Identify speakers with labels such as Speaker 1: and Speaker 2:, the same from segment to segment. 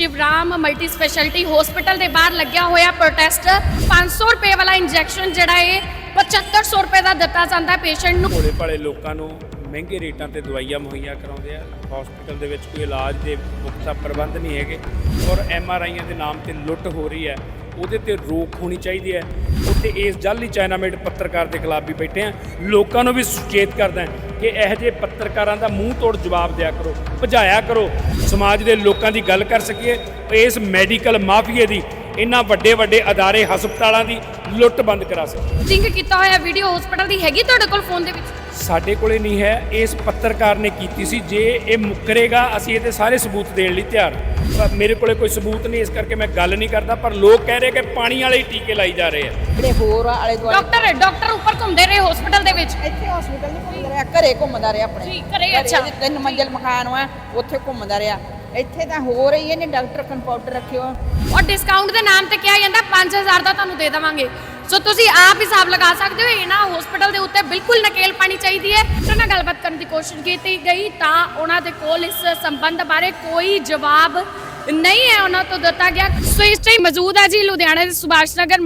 Speaker 1: Shivram multi speciality hospital ਦੇ ਬਾਹਰ ਲੱਗਿਆ ਹੋਇਆ ਪ੍ਰੋਟੈਸਟ। 500 ਰੁਪਏ ਵਾਲਾ ਇੰਜੈਕਸ਼ਨ ਜਿਹੜਾ ਇਹ 7500 ਰੁਪਏ ਦਾ ਦਿੱਤਾ ਜਾਂਦਾ ਪੇਸ਼ੈਂਟ ਨੂੰ।
Speaker 2: ਭੋਲੇ ਭਾਲੇ ਲੋਕਾਂ ਨੂੰ ਮਹਿੰਗੇ ਰੇਟਾਂ ਤੇ ਦਵਾਈਆਂ ਮੁਹੱਈਆ ਕਰਾਉਂਦੇ ਆ। ਹਸਪੀਟਲ ਦੇ ਵਿੱਚ ਕੋਈ ਇਲਾਜ ਦੇ ਪੁਖਤਾ ਪ੍ਰਬੰਧ ਨਹੀਂ ਹੈਗੇ ਔਰ ਐਮ ਆਰ ਆਈਆਂ ਦੇ ਨਾਮ ਤੇ ਲੁੱਟ ਹੋ ਰਹੀ ਹੈ। ਉਹਦੇ ਤੇ ਰੋਕ ਹੋਣੀ ਚਾਹੀਦੀ ਹੈ। ਉੱਤੇ ਇਸ ਜਾਲੀ ਚਾਈਨਾਮੇਡ ਪੱਤਰਕਾਰ ਦੇ ਖਿਲਾਫ ਵੀ ਬੈਠੇ ਆ। ਲੋਕਾਂ ਨੂੰ ਵੀ ਸੁਚੇਤ ਕਰਦਾ ਕਿ ਇਹੋ ਜਿਹੇ ਪੱਤਰਕਾਰਾਂ ਦਾ ਮੂੰਹ ਤੋੜ ਜਵਾਬ ਦਿਆ ਕਰੋ। ਭਜਾਇਆ ਕਰੋ। ਸਮਾਜ ਦੇ ਲੋਕਾਂ ਦੀ ਗੱਲ ਕਰ ਸਕੀਏ ਇਸ ਮੈਡੀਕਲ ਮਾਫੀਏ ਦੀ, ਇਹਨਾਂ ਵੱਡੇ ਵੱਡੇ ਅਦਾਰੇ ਹਸਪਤਾਲਾਂ ਦੀ ਲੁੱਟ ਬੰਦ ਕਰਾ ਸਕੀਏ।
Speaker 1: ਲਿੰਕ ਕੀਤਾ ਹੋਇਆ ਵੀਡੀਓ ਹਸਪੀਟਲ ਦੀ ਹੈਗੀ ਤੁਹਾਡੇ ਕੋਲ ਫੋਨ ਦੇ ਵਿੱਚ?
Speaker 2: ਸਾਡੇ ਕੋਲੇ ਨਹੀਂ ਹੈ ਇਸ ਪੱਤਰਕਾਰ ਨੇ ਕੀਤੀ ਸੀ। ਜੇ ਇਹ ਮੁੱਕਰੇਗਾ ਅਸੀਂ ਇਹਦੇ ਸਾਰੇ ਸਬੂਤ ਦੇਣ ਲਈ ਤਿਆਰ। ਹਾਂ। ਪਰ ਮੇਰੇ ਕੋਲੇ ਕੋਈ ਸਬੂਤ ਨਹੀਂ ਇਸ ਕਰਕੇ ਮੈਂ ਗੱਲ ਨਹੀਂ ਕਰਦਾ ਪਰ ਲੋਕ ਕਹਿ ਰਹੇ ਕਿ ਪਾਣੀ ਵਾਲੇ ਹੀ ਟੀਕੇ ਲਾਈ ਜਾ ਰਹੇ ਆ।
Speaker 3: ਜਿਹੜੇ ਹੋਰ ਆਲੇ ਦੁਆਲੇ
Speaker 1: ਡਾਕਟਰ ਡਾਕਟਰ ਉੱਪਰ ਘੁੰਮਦੇ ਰਹੇ ਹਸਪੀਟਲ ਦੇ ਵਿੱਚ।
Speaker 3: ਇੱਥੇ ਹਸਪੀਟਲ ਨਹੀਂ ਘੁੰਮਦਾ ਰਿਹਾ ਘਰੇ ਘੁੰਮਦਾ ਰਿਹਾ ਆਪਣੇ।
Speaker 1: ਜੀ, ਘਰੇ, ਅੱਛਾ।
Speaker 3: ਤਿੰਨ ਮੰਜ਼ਲ ਮਕਾਨ ਵਾ ਉੱਥੇ ਘੁੰਮਦਾ ਰਿਹਾ। ਇੱਥੇ ਤਾਂ ਹੋ ਰਹੀ ਇਹਨੇ ਡਾਕਟਰ ਕੰਪਾਊਂਡਰ ਰੱਖਿਓ।
Speaker 1: ਔਰ ਡਿਸਕਾਊਂਟ ਦੇ ਨਾਮ ਤੇ ਕਿਹਾ ਜਾਂਦਾ 5000 ਦਾ ਤੁਹਾਨੂੰ ਦੇ ਦੇਵਾਂਗੇ। ਸੋ ਤੁਸੀਂ ਆਪ ਹਿਸਾਬ ਲਗਾ ਸਕਦੇ ਹੋ, ਇਹਨਾਂ ਹਸਪੀਟਲ ਦੇ ਉੱਤੇ ਬਿਲਕੁਲ ਨਕੇਲ ਪਾਣੀ ਚਾਹੀਦੀ ਹੈ। ਉਹਨਾਂ ਨਾਲ ਗੱਲਬਾਤ ਕਰਨ ਦੀ ਕੋਸ਼ਿਸ਼ ਕੀਤੀ ਗਈ ਤਾਂ ਉਹਨਾਂ ਦੇ ਕੋਲ ਇਸ ਸੰਬੰਧ ਬਾਰੇ ਕੋਈ ਜਵਾਬ ਨਹੀਂ ਹੈ, ਉਹਨਾਂ ਤੋਂ ਦਿੱਤਾ ਗਿਆ। ਸੋ ਇਸ ਟਾਈਮ ਮੌਜੂਦ ਹੈ ਜੀ ਲੁਧਿਆਣਾ ਦੇ Subhash Nagar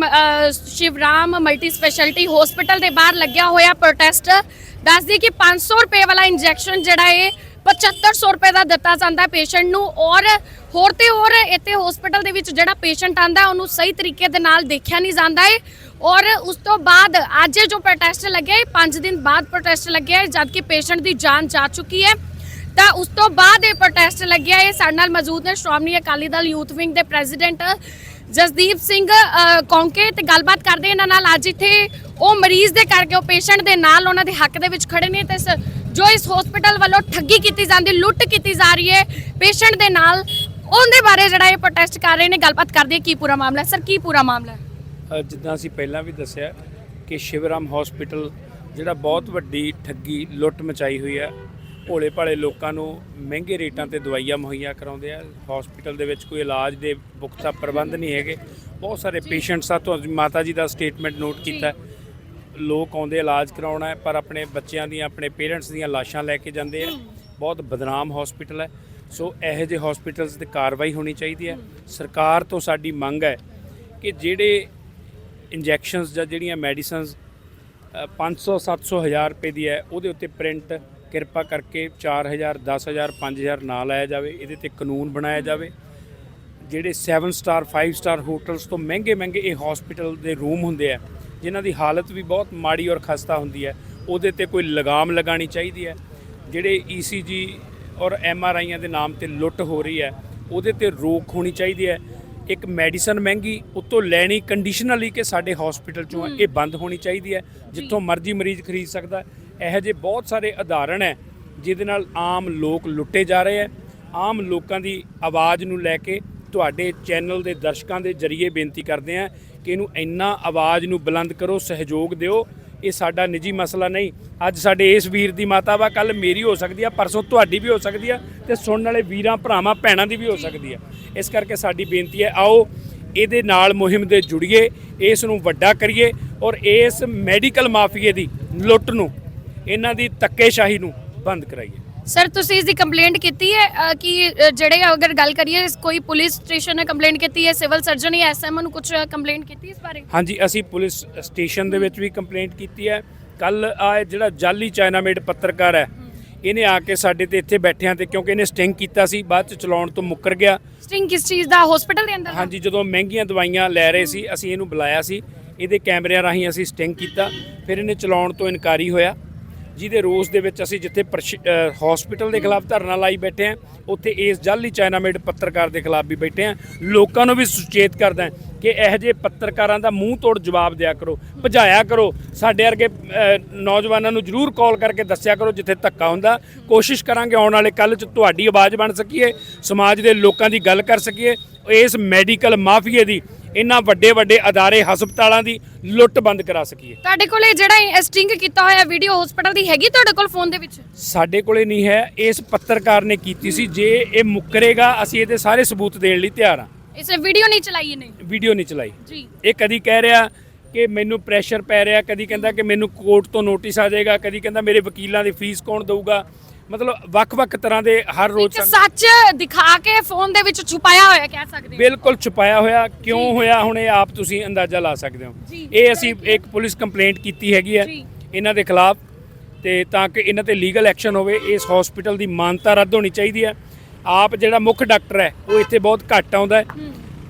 Speaker 1: Shivram multi speciality hospital ਦੇ ਬਾਹਰ ਲੱਗਿਆ ਹੋਇਆ ਪ੍ਰੋਟੈਸਟ ਦੱਸਦੀ ਕਿ 500 ਰੁਪਏ ਵਾਲਾ ਇੰਜੈਕਸ਼ਨ ਜਿਹੜਾ ਇਹ 7500 ਰੁਪਏ ਦਾ ਦਿੱਤਾ ਜਾਂਦਾ ਪੇਸ਼ੈਂਟ ਨੂੰ ਔਰ ਹੋਰ ਤੇ ਹੋਰ ਇੱਥੇ ਹਸਪੀਟਲ ਦੇ ਵਿੱਚ ਜਿਹੜਾ ਪੇਸ਼ੈਂਟ ਆਂਦਾ ਉਹਨੂੰ ਸਹੀ ਤਰੀਕੇ ਦੇ ਨਾਲ ਦੇਖਿਆ ਨਹੀਂ ਜਾਂਦਾ ਹੈ। ਔਰ ਉਸ ਤੋਂ ਬਾਅਦ ਅੱਜ ਜੋ ਪ੍ਰੋਟੈਸਟ ਲੱਗਿਆ ਹੈ 5 ਦਿਨ ਬਾਅਦ ਪ੍ਰੋਟੈਸਟ ਲੱਗਿਆ ਹੈ ਜਦ ਕਿ ਪੇਸ਼ੈਂਟ ਦੀ ਜਾਨ ਜਾ ਚੁੱਕੀ ਹੈ। ਤਾਂ ਉਸ ਤੋਂ ਬਾਅਦ ਇਹ ਪ੍ਰੋਟੈਸਟ ਲੱਗਿਆ ਇਹ ਸਾਡੇ ਨਾਲ ਮੌਜੂਦ ਨੇ ਸ਼੍ਰੋਮਣੀ ਅਕਾਲੀ ਦਲ ਯੂਥ ਵਿੰਗ ਦੇ ਪ੍ਰੈਜ਼ੀਡੈਂਟ ਜਸਦੀਪ ਸਿੰਘ ਕੌਂਕੇ ਤੇ ਗੱਲਬਾਤ ਕਰਦੇ ਇਹਨਾਂ ਨਾਲ। ਅੱਜ ਇੱਥੇ ਉਹ ਮਰੀਜ਼ ਦੇ ਕਰਕੇ, ਉਹ ਪੇਸ਼ੈਂਟ ਦੇ ਨਾਲ ਉਹਨਾਂ ਦੇ ਹੱਕ ਦੇ ਵਿੱਚ ਖੜੇ ਨੇ ਤੇ ਇਸ- ਜੋ ਇਸ ਹਸਪੀਟਲ ਵੱਲੋਂ ਠੱਗੀ ਕੀਤੀ ਜਾਂਦੀ, ਲੁੱਟ ਕੀਤੀ ਜਾ ਰਹੀ ਹੈ ਪੇਸ਼ੈਂਟ ਦੇ ਨਾਲ। ਉਹਦੇ ਬਾਰੇ ਜਿਹੜਾ ਇਹ ਪ੍ਰੋਟੈਸਟ ਕਰ ਰਹੇ ਨੇ, ਗੱਲਬਾਤ ਕਰਦੇ ਕੀ ਪੂਰਾ ਮਾਮਲਾ ਸਰ, ਕੀ ਪੂਰਾ ਮਾਮਲਾ
Speaker 2: ਜਿੱਦਾਂ ਅਸੀਂ ਪਹਿਲਾਂ ਵੀ ਦੱਸਿਆ ਕਿ ਸ਼ਿਵਰਾਮ ਹਸਪੀਟਲ ਜਿਹੜਾ ਬਹੁਤ ਵੱਡੀ ਠੱਗੀ ਲੁੱਟ ਮਚਾਈ ਹੋਈ ਹੈ। ਭੋਲੇ ਭਾਲੇ ਲੋਕਾਂ ਨੂੰ ਮਹਿੰਗੇ ਰੇਟਾਂ ਤੇ ਦਵਾਈਆਂ ਮੁਹੱਈਆ ਕਰਾਉਂਦੇ ਆ। ਹਸਪੀਟਲ ਦੇ ਵਿੱਚ ਕੋਈ ਇਲਾਜ ਦੇ ਪੁਖਤਾ ਪ੍ਰਬੰਧ ਨਹੀਂ ਹੈਗੇ। ਬਹੁਤ ਸਾਰੇ ਪੇਸ਼ੈਂਟਸ ਆ ਤੋਂ ਮਾਤਾ ਜੀ ਦਾ ਸਟੇਟਮੈਂਟ ਨੋਟ ਕੀਤਾ। ਲੋਕ ਆਉਂਦੇ ਇਲਾਜ ਕਰਾਉਣਾ ਹੈ ਪਰ ਆਪਣੇ ਬੱਚਿਆਂ ਦੀਆਂ ਆਪਣੇ ਪੇਰੈਂਟਸ ਦੀਆਂ ਲਾਸ਼ਾਂ ਲੈ ਕੇ ਜਾਂਦੇ ਆ। ਬਹੁਤ ਬਦਨਾਮ ਹਸਪੀਟਲ ਹੈ। ਸੋ ਇਹੋ ਜਿਹੇ ਹਸਪੀਟਲਸ ਤੇ ਕਾਰਵਾਈ ਹੋਣੀ ਚਾਹੀਦੀ ਹੈ। ਸਰਕਾਰ ਤੋਂ ਸਾਡੀ ਮੰਗ ਹੈ ਕਿ ਜਿਹੜੇ ਇੰਜੈਕਸ਼ਨਸ ਜਾਂ ਜਿਹੜੀਆਂ ਮੈਡੀਸਨਸ 500 700 ਹਜ਼ਾਰ ਰੁਪਏ ਦੀ ਹੈ, ਉਹਦੇ ਉੱਤੇ ਪ੍ਰਿੰਟ ਕਿਰਪਾ ਕਰਕੇ 4000 10000 5000 ਨਾ ਲਾਇਆ ਜਾਵੇ, ਇਹਦੇ ਤੇ ਕਾਨੂੰਨ ਬਣਾਇਆ ਜਾਵੇ। ਜਿਹੜੇ 7 ਸਟਾਰ 5 ਸਟਾਰ ਹੋਟਲਸ ਤੋਂ ਮਹਿੰਗੇ ਮਹਿੰਗੇ ਇਹ ਹਸਪੀਟਲ ਦੇ ਰੂਮ ਹੁੰਦੇ ਆ, ਜਿਨ੍ਹਾਂ ਦੀ ਹਾਲਤ ਵੀ ਬਹੁਤ ਮਾੜੀ ਔਰ ਖਸਤਾ ਹੁੰਦੀ ਹੈ, ਉਹਦੇ ਤੇ ਕੋਈ ਲਗਾਮ ਲਗਾਣੀ ਚਾਹੀਦੀ ਹੈ। ਜਿਹੜੇ ECG ਔਰ MRIਆਂ ਦੇ ਨਾਮ ਤੇ ਲੁੱਟ ਹੋ ਰਹੀ ਹੈ, ਉਹਦੇ ਤੇ ਰੋਕ ਹੋਣੀ ਚਾਹੀਦੀ ਹੈ। ਇੱਕ ਮੈਡੀਸਨ ਮਹਿੰਗੀ ਉਤੋਂ ਲੈਣੀ ਕੰਡੀਸ਼ਨਲੀ ਕਿ ਸਾਡੇ ਹਸਪੀਟਲ ਚੋਂ ਇਹ ਬੰਦ ਹੋਣੀ ਚਾਹੀਦੀ ਹੈ ਜਿੱਥੋਂ ਮਰਜ਼ੀ ਮਰੀਜ਼ ਖਰੀਦ ਸਕਦਾ। ਇਹੋ ਜਿਹੇ ਬਹੁਤ ਸਾਰੇ ਉਦਾਹਰਣ ਹੈ ਜਿਹਦੇ ਨਾਲ ਆਮ ਲੋਕ ਲੁੱਟੇ ਜਾ ਰਹੇ ਹੈ। ਆਮ ਲੋਕਾਂ ਦੀ ਆਵਾਜ਼ ਨੂੰ ਲੈ ਕੇ ਤੁਹਾਡੇ ਚੈਨਲ ਦੇ ਦਰਸ਼ਕਾਂ ਦੇ ਜਰੀਏ ਬੇਨਤੀ ਕਰਦੇ ਹਾਂ ਕਿ ਇਹਨੂੰ ਇੰਨਾ ਆਵਾਜ਼ ਨੂੰ ਬੁਲੰਦ ਕਰੋ ਸਹਿਯੋਗ ਦਿਓ। ਇਹ ਸਾਡਾ ਨਿੱਜੀ ਮਸਲਾ ਨਹੀਂ। ਅੱਜ ਸਾਡੇ ਇਸ ਵੀਰ ਦੀ ਮਾਤਾ ਵਾ ਕੱਲ ਮੇਰੀ ਹੋ ਸਕਦੀ ਆ, ਪਰਸੋਂ ਤੁਹਾਡੀ ਵੀ ਹੋ ਸਕਦੀ ਆ ਤੇ ਸੁਣਨ ਵਾਲੇ ਵੀਰਾਂ, ਭਰਾਵਾਂ, ਭੈਣਾਂ ਦੀ ਵੀ ਹੋ ਸਕਦੀ ਆ। ਇਸ ਕਰਕੇ ਸਾਡੀ ਬੇਨਤੀ ਹੈ, ਆਓ ਇਹਦੇ ਨਾਲ ਮੁਹਿੰਮ ਦੇ ਜੁੜੀਏ, ਇਸ ਨੂੰ ਵੱਡਾ ਕਰੀਏ ਔਰ ਇਸ ਮੈਡੀਕਲ ਮਾਫੀਏ ਦੀ ਲੁੱਟ ਨੂੰ, ਇਹਨਾਂ ਦੀ ਧੱਕੇਸ਼ਾਹੀ ਨੂੰ ਬੰਦ ਕਰਾਈਏ।
Speaker 1: ਸਰ ਤੁਸੀਂ ਇਸ ਦੀ ਕੰਪਲੇਂਟ ਕੀਤੀ ਹੈ? ਅ, ਕਿ ਜਿਹੜੇ ਅਗਰ ਗੱਲ ਕਰੀਏ ਕੋਈ ਪੁਲਿਸ ਸਟੇਸ਼ਨ ਨੇ ਕੰਪਲੇਂਟ ਕੀਤੀ ਹੈ? ਸਿਵਲ ਸਰਜਨ ਜਾਂ ਐਸਐਮਓ ਨੂੰ ਕੁਝ ਕੰਪਲੇਂਟ ਕੀਤੀ ਇਸ ਬਾਰੇ?
Speaker 2: ਹਾਂਜੀ ਅਸੀਂ ਪੁਲਿਸ ਸਟੇਸ਼ਨ ਦੇ ਵਿੱਚ ਵੀ ਕੰਪਲੇਂਟ ਕੀਤੀ ਹੈ। ਕੱਲ ਆ ਜਿਹੜਾ ਜਾਲੀ ਚਾਈਨਾਮੇਡ ਪੱਤਰਕਾਰ ਹੈ ਇਹਨੇ ਆ ਕੇ ਸਾਡੇ ਤੇ ਇੱਥੇ ਬੈਠਿਆਂ ਤੇ ਕਿਉਂਕਿ ਇਹਨੇ ਸਟਿੰਗ ਕੀਤਾ ਸੀ ਬਾਅਦ ਚ ਚਲਾਉਣ ਤੋਂ ਮੁੱਕਰ ਗਿਆ।
Speaker 1: ਸਟਿੰਗ ਕਿਸ ਚੀਜ਼ ਦਾ? ਹਸਪੀਟਲ ਦੇ ਅੰਦਰ ਦਾ?
Speaker 2: ਹਾਂਜੀ ਜਦੋਂ ਮਹਿੰਗੀਆਂ ਦਵਾਈਆਂ ਲੈ ਰਹੇ ਸੀ ਅਸੀਂ ਇਹਨੂੰ ਬੁਲਾਇਆ ਸੀ। ਇਹਦੇ ਕੈਮਰਿਆਂ ਰਾਹੀਂ ਅਸੀਂ ਸਟਿੰਗ ਕੀਤਾ। ਫਿਰ ਇਹਨੇ ਚਲਾਉਣ ਤੋਂ ਇਨਕਾਰੀ ਹੋਇਆ। ਜਿਹਦੇ ਰੋਸ ਦੇ ਵਿੱਚ ਅਸੀਂ ਜਿੱਥੇ ਹਸਪੀਟਲ ਦੇ ਖਿਲਾਫ ਧਰਨਾ ਲਾਈ ਬੈਠੇ ਆ ਉੱਥੇ ਇਸ ਜਾਲੀ ਚਾਈਨਾਮੇਡ ਪੱਤਰਕਾਰ ਦੇ ਖਿਲਾਫ ਵੀ ਬੈਠੇ ਆ ਲੋਕਾਂ ਨੂੰ ਵੀ ਸੁਚੇਤ ਕਰਦਾ ਕਿ ਇਹੋ ਜਿਹੇ ਪੱਤਰਕਾਰਾਂ ਦਾ ਮੂੰਹ ਤੋੜ ਜਵਾਬ ਦਿਆ ਕਰੋ, ਭਜਾਇਆ ਕਰੋ। ਸਾਡੇ ਵਰਗੇ ਨੌਜਵਾਨਾਂ ਨੂੰ ਜਰੂਰ ਕਾਲ ਕਰਕੇ ਦੱਸਿਆ ਕਰੋ ਜਿੱਥੇ ਧੱਕਾ ਹੁੰਦਾ। ਕੋਸ਼ਿਸ਼ ਕਰਾਂਗੇ ਆਉਣ ਵਾਲੇ ਕੱਲ ਚ ਤੁਹਾਡੀ ਆਵਾਜ਼ ਬਣ ਸਕੀਏ, ਸਮਾਜ ਦੇ ਲੋਕਾਂ ਦੀ ਗੱਲ ਕਰ ਸਕੀਏ। ਇਸ ਮੈਡੀਕਲ ਮਾਫੀਏ ਦੀ ਇਹਨਾਂ ਵੱਡੇ ਵੱਡੇ ਅਦਾਰੇ ਹਸਪਤਾਲਾਂ ਦੀ ਲੁੱਟ ਬੰਦ ਕਰਾ ਸਕੀਏ।
Speaker 1: ਤੁਹਾਡੇ ਕੋਲੇ ਜਿਹੜਾ ਸਟਿੰਗ ਕੀਤਾ ਹੋਇਆ ਵੀਡੀਓ ਹਸਪੀਟਲ ਦੀ ਹੈਗੀ ਤੁਹਾਡੇ ਕੋਲ ਫੋਨ ਦੇ ਵਿੱਚ?
Speaker 2: ਸਾਡੇ ਕੋਲੇ ਨਹੀਂ ਹੈ ਇਸ ਪੱਤਰਕਾਰ ਨੇ ਕੀਤੀ ਸੀ ਜੇ ਇਹ ਮੁੱਕਰੇਗਾ ਅਸੀਂ ਇਹਦੇ ਸਾਰੇ ਸਬੂਤ ਦੇਣ ਲਈ ਤਿਆਰ ਹਾਂ।
Speaker 1: ਇਸ ਵੀਡੀਓ ਨਹੀਂ ਚਲਾਈ ਇਹਨੇ?
Speaker 2: ਵੀਡੀਓ ਨਹੀਂ ਚਲਾਈ।
Speaker 1: ਜੀ।
Speaker 2: ਇਹ ਕਦੀ ਕਹਿ ਰਿਹਾ ਕਿ ਮੈਨੂੰ ਪ੍ਰੈਸ਼ਰ ਪੈ ਰਿਹਾ ਕਦੀ ਕਹਿੰਦਾ ਕਿ ਮੈਨੂੰ ਕੋਰਟ ਤੋਂ ਨੋਟਿਸ ਆ ਜਾਏਗਾ ਕਦੀ ਕਹਿੰਦਾ ਮੇਰੇ ਵਕੀਲਾਂ ਦੀ ਫੀਸ ਕੌਣ ਦਊਗਾ। ਮਤਲਬ ਵੱਖ-ਵੱਖ ਤਰ੍ਹਾਂ ਦੇ ਹਰ ਰੋਜ਼
Speaker 1: ਇੱਕ
Speaker 2: ਸਾਨੂੰ-
Speaker 1: ਸੱਚ ਦਿਖਾ ਕੇ ਫੋਨ ਦੇ ਵਿੱਚ ਛੁਪਾਇਆ ਹੋਇਆ ਕਹਿ ਸਕਦੇ ਹੋ।
Speaker 2: ਬਿਲਕੁਲ ਛੁਪਾਇਆ ਹੋਇਆ। ਕਿਉਂ ਹੋਇਆ? ਹੁਣ ਇਹ ਆਪ ਤੁਸੀਂ ਅੰਦਾਜ਼ਾ ਲਾ ਸਕਦੇ ਹੋ।
Speaker 1: ਜੀ।
Speaker 2: ਇਹ ਅਸੀਂ ਇੱਕ ਪੁਲਿਸ ਕੰਪਲੇਂਟ ਕੀਤੀ ਹੈਗੀ ਹੈ
Speaker 1: ਜੀ।
Speaker 2: ਇਹਨਾਂ ਦੇ ਖਿਲਾਫ ਤੇ ਤਾਂ ਕਿ ਇਹਨਾਂ ਤੇ ਲੀਗਲ ਐਕਸ਼ਨ ਹੋਵੇ ਇਸ ਹਸਪੀਟਲ ਦੀ ਮਾਨਤਾ ਰੱਦ ਹੋਣੀ ਚਾਹੀਦੀ ਹੈ। ਆਪ ਜਿਹੜਾ ਮੁੱਖ ਡਾਕਟਰ ਹੈ ਉਹ ਇੱਥੇ ਬਹੁਤ ਘੱਟ ਆਉਂਦਾ ਹੈ।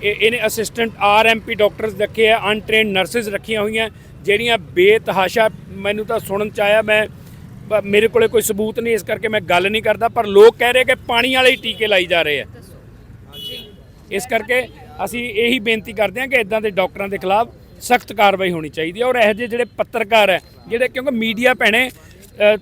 Speaker 2: ਇਹ ਇਹਨੇ ਅਸਿਸਟੈਂਟ ਆਰਐਮਪੀ ਡਾਕਟਰਸ ਰੱਖੇ ਆ ਅਨਟ੍ਰੇਨਡ ਨਰਸਿਸ ਰੱਖੀਆਂ ਹੋਈਆਂ ਜਿਹੜੀਆਂ ਬੇਤਹਾਸ਼ਾ ਮੈਨੂੰ ਤਾਂ ਸੁਣਨ ਚ ਆਇਆ ਮੈਂ ਮੇਰੇ ਕੋਲੇ ਕੋਈ ਸਬੂਤ ਨਹੀਂ ਇਸ ਕਰਕੇ ਮੈਂ ਗੱਲ ਨਹੀਂ ਕਰਦਾ ਪਰ ਲੋਕ ਕਹਿ ਰਹੇ ਕਿ ਪਾਣੀ ਵਾਲੇ ਹੀ ਟੀਕੇ ਲਾਈ ਜਾ ਰਹੇ ਆ। ਇਸ ਕਰਕੇ ਅਸੀਂ ਇਹੀ ਬੇਨਤੀ ਕਰਦੇ ਹਾਂ ਕਿ ਇਦਾਂ ਦੇ ਡਾਕਟਰਾਂ ਦੇ ਖਿਲਾਫ ਸਖਤ ਕਾਰਵਾਈ ਹੋਣੀ ਚਾਹੀਦੀ ਹੈ ਔਰ ਇਹੋ ਜਿਹੇ ਜਿਹੜੇ ਪੱਤਰਕਾਰ ਹੈ ਜਿਹੜੇ ਕਿਉਂਕਿ ਮੀਡੀਆ ਭੈਣੇ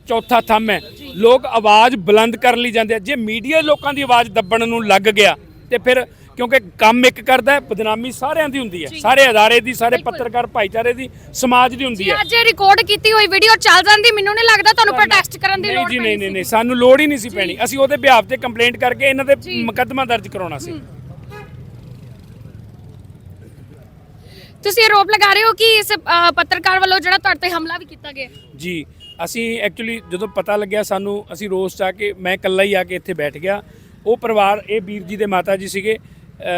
Speaker 2: ਚੌਥਾ ਥੰਮ ਹੈ ਲੋਕ ਆਵਾਜ਼ ਬੁਲੰਦ ਕਰਨ ਲਈ ਜਾਂਦੇ ਆ। ਜੇ ਮੀਡੀਆ ਲੋਕਾਂ ਦੀ ਆਵਾਜ਼ ਦੱਬਣ ਨੂੰ ਲੱਗ ਗਿਆ ਤੇ ਫਿਰ ਕਿਉਂਕਿ ਕੰਮ ਇੱਕ ਕਰਦਾ ਹੈ ਬਦਨਾਮੀ ਸਾਰਿਆਂ ਦੀ ਹੁੰਦੀ ਹੈ। ਸਾਰੇ ਅਦਾਰੇ ਦੀ ਸਾਰੇ ਪੱਤਰਕਾਰ ਭਾਈਚਾਰੇ ਦੀ ਸਮਾਜ ਦੀ ਹੁੰਦੀ
Speaker 1: ਜੀ
Speaker 2: ਹੈ।
Speaker 1: ਅੱਜ ਰਿਕਾਰਡ ਕੀਤੀ ਹੋਈ ਵੀਡੀਓ ਚੱਲ ਜਾਂਦੀ ਮੈਨੂੰ ਨਹੀਂ ਲੱਗਦਾ ਤੁਹਾਨੂੰ ਪ੍ਰੋਟੈਸਟ ਕਰਨ ਦੀ
Speaker 2: ਨਹੀਂ
Speaker 1: ਲੋੜ
Speaker 2: ਜੀ ਨਹੀਂ ਨਹੀਂ ਨਹੀਂ ਸਾਨੂੰ ਲੋੜ ਹੀ ਨਹੀਂ ਸੀ ਪੈਣੀ। ਅਸੀਂ ਉਹਦੇ ਬਿਹਾਫ ਤੇ ਕੰਪਲੇਂਟ ਕਰਕੇ ਇਹਨਾਂ ਦੇ ਮੁਕੱਦਮਾ ਦਰਜ ਕਰਾਉਣਾ ਸੀ।
Speaker 1: ਤੁਸੀਂ ਆਰੋਪ ਲਗਾ ਰਹੇ ਹੋ ਕਿ ਇਸ ਪੱਤਰਕਾਰ ਵੱਲੋਂ ਜਿਹੜਾ ਤੁਹਾਡੇ ਤੇ ਹਮਲਾ ਵੀ ਕੀਤਾ ਗਿਆ?
Speaker 2: ਜੀ ਅਸੀਂ ਐਕਚੁਅਲੀ ਜਦੋਂ ਪਤਾ ਲੱਗਿਆ ਸਾਨੂੰ ਅਸੀਂ ਰੋਸ 'ਚ ਕੇ ਮੈਂ ਇਕੱਲਾ ਹੀ ਆ ਕੇ ਇੱਥੇ ਬੈਠ ਗਿਆ। ਉਹ ਪਰਿਵਾਰ ਇਹ ਵੀਰ ਜੀ ਦੇ ਮਾਤਾ ਜੀ ਸੀਗੇ।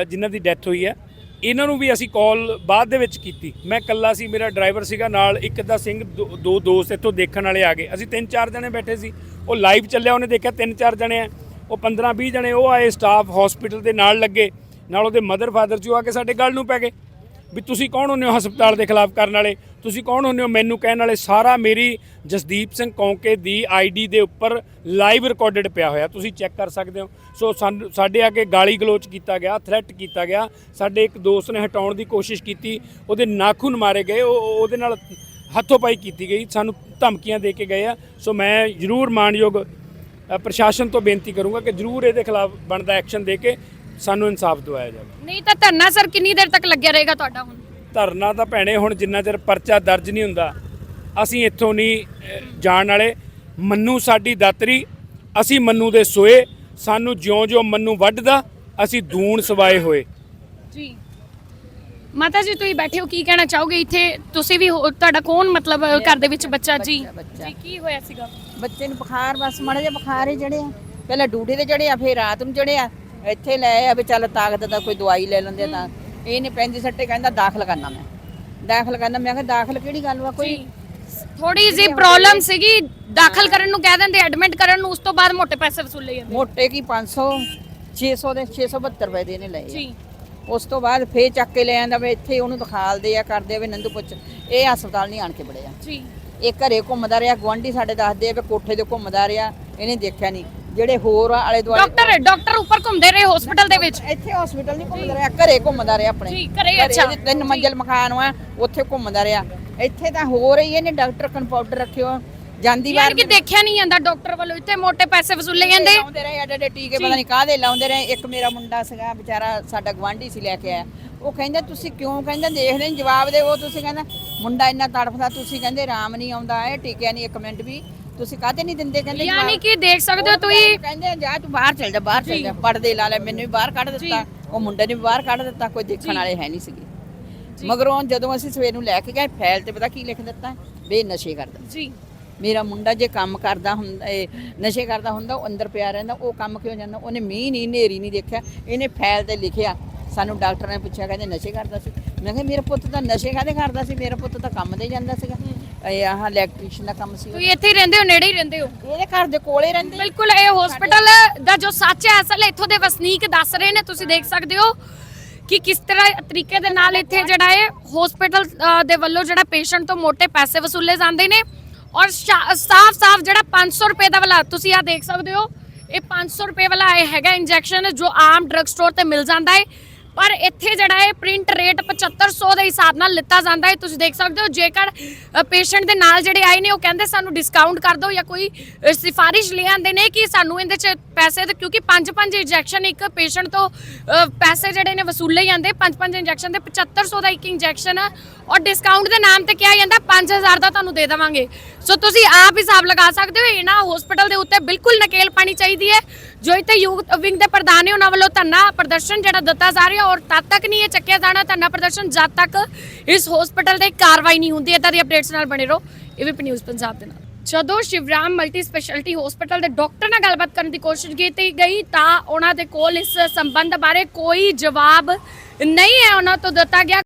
Speaker 2: ਜਿਨ੍ਹਾਂ ਦੀ ਡੈਥ ਹੋਈ ਹੈ। ਇਹਨਾਂ ਨੂੰ ਵੀ ਅਸੀਂ ਕਾਲ ਬਾਅਦ ਦੇ ਵਿੱਚ ਕੀਤੀ। ਮੈਂ ਇਕੱਲਾ ਸੀ, ਮੇਰਾ ਡਰਾਈਵਰ ਸੀਗਾ ਨਾਲ, ਇੱਕ ਅੱਧਾ ਸਿੰਘ, ਦੋ ਦੋ ਦੋਸਤ ਇੱਥੋਂ ਦੇਖਣ ਵਾਲੇ ਆ ਗਏ। ਅਸੀਂ ਤਿੰਨ ਚਾਰ ਜਣੇ ਬੈਠੇ ਸੀ। ਉਹ ਲਾਈਵ ਚੱਲਿਆ, ਉਹਨੇ ਦੇਖਿਆ ਤਿੰਨ ਚਾਰ ਜਣੇ ਆ। ਉਹ 15 20 ਜਣੇ, ਉਹ ਆਏ ਸਟਾਫ ਹਸਪੀਟਲ ਦੇ ਨਾਲ ਲੱਗੇ। ਨਾਲ ਉਹਦੇ ਮਦਰ ਫਾਦਰ ਜੀ ਉਹ ਆ ਕੇ ਸਾਡੇ ਗੱਲ ਨੂੰ ਪੈ ਗਏ। ਵੀ ਤੁਸੀਂ ਕੌਣ ਹੁੰਦੇ ਹੋ ਹਸਪਤਾਲ ਦੇ ਖਿਲਾਫ ਕਰਨ ਵਾਲੇ? ਤੁਸੀਂ ਕੌਣ ਹੁੰਦੇ ਹੋ ਮੈਨੂੰ ਕਹਿਣ ਵਾਲੇ? ਸਾਰਾ ਮੇਰੀ ਜਸਦੀਪ ਸਿੰਘ ਕੌਂਕੇ ਦੀ ਆਈਡੀ ਦੇ ਉੱਪਰ ਲਾਈਵ ਰਿਕਾਰਡਡ ਪਿਆ ਹੋਇਆ। ਤੁਸੀਂ ਚੈੱਕ ਕਰ ਸਕਦੇ ਹੋ। ਸੋ ਸਾਨੂੰ, ਸਾਡੇ ਆ ਕੇ ਗਾਲੀ ਗਲੋਚ ਕੀਤਾ ਗਿਆ ਥ੍ਰੈਟ ਕੀਤਾ ਗਿਆ। ਸਾਡੇ ਇੱਕ ਦੋਸਤ ਨੇ ਹਟਾਉਣ ਦੀ ਕੋਸ਼ਿਸ਼ ਕੀਤੀ। ਉਹਦੇ ਨਾਖੂਨ ਮਾਰੇ ਗਏ। ਉਹ ਉਹਦੇ ਨਾਲ ਹੱਥੋਂ ਪਾਈ ਕੀਤੀ ਗਈ। ਸਾਨੂੰ ਧਮਕੀਆਂ ਦੇ ਕੇ ਗਏ ਆ। ਸੋ ਮੈਂ ਜ਼ਰੂਰ ਮਾਨਯੋਗ ਪ੍ਰਸ਼ਾਸਨ ਤੋਂ ਬੇਨਤੀ ਕਰੂੰਗਾ ਕਿ ਜ਼ਰੂਰ ਇਹਦੇ ਖਿਲਾਫ ਬਣਦਾ ਐਕਸ਼ਨ ਦੇ ਕੇ ਸਾਨੂੰ ਇਨਸਾਫ ਦਿਵਾਇਆ ਜਾਵੇ।
Speaker 1: ਨਹੀਂ ਤਾਂ ਧਰਨਾ ਸਰ ਕਿੰਨੀ ਦੇਰ ਤੱਕ ਲੱਗਿਆ ਰਹੇਗਾ ਤੁਹਾਡਾ ਹੁਣ?
Speaker 2: ਧਰਨਾ ਤਾਂ ਭੈਣੇ ਹੁਣ ਜਿੰਨਾ ਚਿਰ ਪਰਚਾ ਦਰਜ ਨਹੀਂ ਹੁੰਦਾ ਅਸੀਂ ਇੱਥੋਂ ਨਹੀਂ ਅਹ, ਜਾਣ ਵਾਲੇ। ਮੰਨੂ ਸਾਡੀ ਦਾਤਰੀ ਅਸੀਂ ਮੰਨੂ ਦੇ ਸੋਏ। ਸਾਨੂੰ ਜਿਉਂ-ਜਿਉਂ ਮੰਨੂ ਵੱਢਦਾ ਅਸੀਂ ਦੂਣ ਸਵਾਏ ਹੋਏ।
Speaker 1: ਜੀ। ਮਾਤਾ ਜੀ ਤੁਸੀਂ ਬੈਠੇ ਹੋ ਕੀ ਕਹਿਣਾ ਚਾਹੋਗੇ? ਇੱਥੇ ਤੁਸੀਂ ਵੀ ਹੋ- ਤੁਹਾਡਾ ਕੌਣ ਮਤਲਬ ਘਰ ਦੇ ਵਿੱਚ ਬੱਚਾ? ਜੀ।
Speaker 3: ਬੱਚਾ।
Speaker 1: ਜੀ ਕੀ ਹੋਇਆ ਸੀਗਾ?
Speaker 3: ਬੱਚੇ ਨੂੰ ਬੁਖਾਰ ਬਸ ਮਾੜਾ ਜਿਹਾ ਬੁਖਾਰ ਹੀ ਚੜਿਆ ਪਹਿਲਾਂ ਡਿਊਟੀ ਤੇ ਚੜਿਆ ਫਿਰ ਰਾਤ ਨੂੰ ਚੜਿਆ ਇੱਥੇ ਲੈ ਆ ਵੀ ਚੱਲ ਤਾਕਤ ਦਾ ਕੋਈ ਦਵਾਈ ਲੈ ਲੈਂਦੇ ਤਾਂ। ਇਹ ਨਹੀਂ ਪੈਂਦੀ ਸੱਟੇ ਕਹਿੰਦਾ ਦਾਖਲ ਕਰਨਾ ਮੈਂ। ਦਾਖਲ ਕਰਨਾ ਮੈਂ ਕਿਹਾ ਦਾਖਲ ਕਿਹੜੀ ਗੱਲ ਵਾ ਕੋਈ
Speaker 1: ਥੋੜੀ ਜਿਹੀ ਪ੍ਰੋਬਲਮ ਸੀਗੀ ਦਾਖਲ ਕਰਨ ਨੂੰ ਕਹਿ ਦਿੰਦੇ ਐਡਮਿਟ ਕਰਨ ਨੂੰ ਉਸ ਤੋਂ ਬਾਅਦ ਮੋਟੇ ਪੈਸੇ ਵਸੂਲੇ ਜਾਂਦੇ।
Speaker 3: ਮੋਟੇ ਕੀ 500 600 ਦੇ 672 ਰੁਪਏ ਦੇ ਨੇ ਲਏ।
Speaker 1: ਜੀ।
Speaker 3: ਉਸ ਤੋਂ ਬਾਅਦ ਫੇਰ ਚੱਕ ਕੇ ਲੈ ਆਂਦਾ ਵੀ ਇੱਥੇ ਉਹਨੂੰ ਦਿਖਾਲਦੇ ਆ ਕਰਦੇ ਆ ਵੀ ਨੰਦੂ ਪੁੱਛ ਇਹ ਹਸਪਤਾਲ ਨਹੀਂ ਆਣ ਕੇ ਬੜਿਆ।
Speaker 1: ਜੀ।
Speaker 3: ਇਹ ਘਰੇ ਘੁੰਮਦਾ ਰਿਹਾ ਗਵਾਂਢੀ ਸਾਡੇ ਦੱਸਦੇ ਆ ਵੀ ਕੋਠੇ ਤੇ ਘੁੰਮਦਾ ਰਿਹਾ ਇਹਨੇ ਦੇਖਿਆ ਨਹੀਂ। ਜਿਹੜੇ ਹੋਰ ਆ ਆਲੇ ਦੁਆਲੇ
Speaker 1: ਡਾਕਟਰ ਡਾਕਟਰ ਉੱਪਰ ਘੁੰਮਦੇ ਰਹੇ ਹਸਪੀਟਲ ਦੇ ਵਿੱਚ।
Speaker 3: ਇੱਥੇ ਹਸਪੀਟਲ ਨਹੀਂ ਘੁੰਮਦਾ ਰਿਹਾ ਘਰੇ ਘੁੰਮਦਾ ਰਿਹਾ ਆਪਣੇ।
Speaker 1: ਜੀ, ਘਰੇ ਅੱਛਾ।
Speaker 3: ਇਹਦੇ ਤਿੰਨ ਮੰਜ਼ਲ ਮਕਾਨ ਆ ਉੱਥੇ ਘੁੰਮਦਾ ਰਿਹਾ। ਇੱਥੇ ਤਾਂ ਹੋ ਰਹੀ ਇਹਨੇ ਡਾਕਟਰ ਕੰਪਾਊਂਡਰ ਰੱਖਿਓ ਜਾਂਦੀ ਵਾਰ
Speaker 1: ਕਿ ਦੇਖਿਆ ਨਹੀਂ ਜਾਂਦਾ ਡਾਕਟਰ ਵੱਲੋਂ ਇੱਥੇ ਮੋਟੇ ਪੈਸੇ ਵਸੂਲੇ ਜਾਂਦੇ।
Speaker 3: ਲਾਉਂਦੇ ਰਹੇ ਅੱਡੇ ਅੱਡੇ ਟੀਕੇ ਪਤਾ ਨਹੀਂ ਕਾਹਦੇ ਲਾਉਂਦੇ ਰਹੇ। ਇੱਕ ਮੇਰਾ ਮੁੰਡਾ ਸੀਗਾ ਵਿਚਾਰਾ ਸਾਡਾ ਗਵਾਂਢੀ ਸੀ ਲੈ ਕੇ ਆਇਆ। ਉਹ ਕਹਿੰਦਾ ਤੁਸੀਂ ਕਿਉਂ? ਕਹਿੰਦਾ ਦੇਖਦੇ ਨੀ ਜਵਾਬ ਦੇਵੋ ਤੁਸੀਂ। ਕਹਿੰਦਾ ਮੁੰਡਾ ਇੰਨਾ ਤੜਫਦਾ ਤੁਸੀਂ ਕਹਿੰਦੇ ਆਰਾਮ ਨਹੀਂ ਆਉਂਦਾ ਇਹ ਟੀਕਿਆ ਨਹੀਂ ਇੱਕ ਮਿੰਟ ਵੀ ਤੁਸੀਂ ਕਾਹਤੇ ਨਹੀਂ ਦਿੰਦੇ? ਕਹਿੰਦੇ
Speaker 1: ਯਾਨੀ ਕਿ ਦੇਖ ਸਕਦੇ ਹੋ ਤੁਸੀਂ
Speaker 3: ਕਹਿੰਦੇ ਜਾ ਤੂੰ ਬਾਹਰ ਚੱਲ ਜਾ ਬਾਹਰ ਚੱਲ ਜਾ। ਪਰਦੇ ਲਾ ਲੈ ਮੈਨੂੰ ਵੀ ਬਾਹਰ ਕੱਢ ਦਿੱਤਾ ਉਹ ਮੁੰਡੇ ਨੇ ਵੀ ਬਾਹਰ ਕੱਢ ਦਿੱਤਾ ਕੋਈ ਦੇਖਣ ਵਾਲੇ ਹੈ ਨਹੀਂ ਸੀਗੇ। ਮਗਰੋਂ ਜਦੋਂ ਅਸੀਂ ਸਵੇਰ ਨੂੰ ਲੈ ਕੇ ਗਏ ਫਾਈਲ ਤੇ ਪਤਾ ਕੀ ਲਿਖ ਦਿੱਤਾ? ਬੇ ਨਸ਼ੇ ਕਰਦਾ।
Speaker 1: ਜੀ।
Speaker 3: ਮੇਰਾ ਮੁੰਡਾ ਜੇ ਕੰਮ ਕਰਦਾ ਹੁੰਦਾ ਨਸ਼ੇ ਕਰਦਾ ਹੁੰਦਾ ਉਹ ਅੰਦਰ ਪਿਆ ਰਹਿੰਦਾ ਉਹ ਕੰਮ ਕਿਉਂ ਜਾਂਦਾ? ਉਹਨੇ ਮੀਂਹ ਨਹੀਂ ਨੇਰੀ ਨਹੀਂ ਦੇਖਿਆ ਇਹਨੇ ਫਾਈਲ ਤੇ ਲਿਖਿਆ। ਸਾਨੂੰ ਡਾਕਟਰ ਨੇ ਪੁੱਛਿਆ ਕਹਿੰਦੇ ਨਸ਼ੇ ਕਰਦਾ ਸੀ। ਮੈਂ ਕਿਹਾ ਮੇਰਾ ਪੁੱਤ ਤਾਂ ਨਸ਼ੇ ਕਾਹਦੇ ਕਰਦਾ ਸੀ? ਮੇਰਾ ਪੁੱਤ ਤਾਂ ਕੰਮ ਤੇ ਜਾਂਦਾ ਸੀਗਾ। ਇਹ ਆਹ ਇਲੈਕਟ੍ਰੀਸ਼ੀਅਨ ਦਾ ਕੰਮ ਸੀ।
Speaker 1: ਤੁਸੀਂ ਇੱਥੇ ਹੀ ਰਹਿੰਦੇ ਹੋ ਨੇੜੇ ਹੀ ਰਹਿੰਦੇ ਹੋ?
Speaker 3: ਇਹਦੇ ਘਰ ਦੇ ਕੋਲੇ ਰਹਿੰਦੇ।
Speaker 1: ਬਿਲਕੁਲ ਇਹ ਹਸਪੀਟਲ ਦਾ ਜੋ ਸੱਚ ਹੈ ਅਸਲ ਇੱਥੋਂ ਦੇ ਵਸਨੀਕ ਦੱਸ ਰਹੇ ਨੇ ਤੁਸੀਂ ਦੇਖ ਸਕਦੇ ਹੋ ਕਿ ਕਿਸ ਤਰ੍ਹਾਂ ਤਰੀਕੇ ਦੇ ਨਾਲ ਇੱਥੇ ਜਿਹੜਾ ਹੈ ਹਸਪੀਟਲ ਦੇ ਵੱਲੋਂ ਜਿਹੜਾ ਪੇਸ਼ੈਂਟ ਤੋਂ ਮੋٹے ਪੈਸੇ ਵਸੂਲੇ ਜਾਂਦੇ ਨੇ। ਔਰ ਸਾਫ਼-ਸਾਫ਼ ਜਿਹੜਾ 500 ਰੁਪਏ ਦਾ ਵਾਲਾ ਤੁਸੀਂ ਆ ਦੇਖ ਸਕਦੇ ਹੋ ਇਹ 500 ਰੁਪਏ ਵਾਲਾ ਇਹ ਹੈਗਾ ਇੰਜੈਕਸ਼ਨ ਜੋ ਆਮ ਡਰੱਗ ਸਟੋਰ ਤੇ ਮਿਲ ਜਾਂਦਾ ਹੈ। ਪਰ ਇੱਥੇ ਜਿਹੜਾ ਹੈ ਪ੍ਰਿੰਟ ਰੇਟ 7500 ਦੇ ਹਿਸਾਬ ਨਾਲ ਲਿੱਤਾ ਜਾਂਦਾ ਹੈ। ਤੁਸੀਂ ਦੇਖ ਸਕਦੇ ਹੋ, ਜੇਕਰ ਪੇਸ਼ੈਂਟ ਦੇ ਨਾਲ ਜਿਹੜੇ ਆਏ ਨੇ, ਉਹ ਕਹਿੰਦੇ ਸਾਨੂੰ ਡਿਸਕਾਊਂਟ ਕਰ ਦਿਓ ਜਾਂ ਕੋਈ ਸਿਫਾਰਿਸ਼ ਲੈ ਆਂਦੇ ਨੇ ਕਿ ਸਾਨੂੰ ਇਹਦੇ ਚ ਪੈਸੇ ਤੇ ਕਿਉਂਕਿ 5-5 ਇੰਜੈਕਸ਼ਨ ਇੱਕ ਪੇਸ਼ੈਂਟ ਤੋਂ ਪੈਸੇ ਜਿਹੜੇ ਨੇ ਵਸੂਲੇ ਜਾਂਦੇ। 5-5 ਇੰਜੈਕਸ਼ਨ ਦੇ 7500 ਦਾ ਇੱਕ ਇੰਜੈਕਸ਼ਨ ਔਰ ਡਿਸਕਾਊਂਟ ਦੇ ਨਾਮ ਤੇ ਕਿਹਾ ਜਾਂਦਾ 5000 ਦਾ ਤੁਹਾਨੂੰ ਦੇ ਦੇਵਾਂਗੇ। ਸੋ ਤੁਸੀਂ ਆਪ ਹਿਸਾਬ ਲਗਾ ਸਕਦੇ ਹੋ ਇਹਨਾਂ ਹਸਪੀਟਲ ਦੇ ਉੱਤੇ ਬਿਲਕੁਲ ਨਕੇਲ ਪਾਣੀ ਚਾਹੀਦੀ ਹੈ। ਜੋ ਇੱਥੇ ਯੂਥ ਵਿੰਗ ਦੇ ਪ੍ਰਧਾਨ ਨੇ ਉਹਨਾਂ ਵੱਲੋਂ ਧਰਨਾ ਪ੍ਰਦਰਸ਼ਨ ਜਿਹੜਾ ਦਿੱਤਾ ਜਾ ਰਿਹਾ ਔਰ ਤਦ ਤੱਕ ਨਹੀਂ ਇਹ ਚੱਕਿਆ ਜਾਣਾ, ਧਰਨਾ ਪ੍ਰਦਰਸ਼ਨ ਜਦ ਤੱਕ ਇਸ ਹਸਪੀਟਲ ਤੇ ਕਾਰਵਾਈ ਨਹੀਂ ਹੁੰਦੀ ਇਦਾਂ ਦੀ ਅਪਡੇਟਸ ਨਾਲ ਬਣੇ ਰਹੋ ਏਵੀਪੀ ਨਿਊਜ਼ ਪੰਜਾਬ ਦੇ ਨਾਲ। ਜਦੋਂ ਸ਼ਿਵਰਾਮ ਮਲਟੀ ਸਪੈਸ਼ਲਿਟੀ ਹਸਪੀਟਲ ਦੇ ਡਾਕਟਰ ਨਾਲ ਗੱਲਬਾਤ ਕਰਨ ਦੀ ਕੋਸ਼ਿਸ਼ ਕੀਤੀ ਗਈ ਤਾਂ ਉਹਨਾਂ ਦੇ ਕੋਲ ਇਸ ਸੰਬੰਧ ਬਾਰੇ ਕੋਈ ਜਵਾਬ ਨਹੀਂ ਹੈ, ਉਹਨਾਂ ਤੋਂ ਦਿੱਤਾ ਗਿਆ।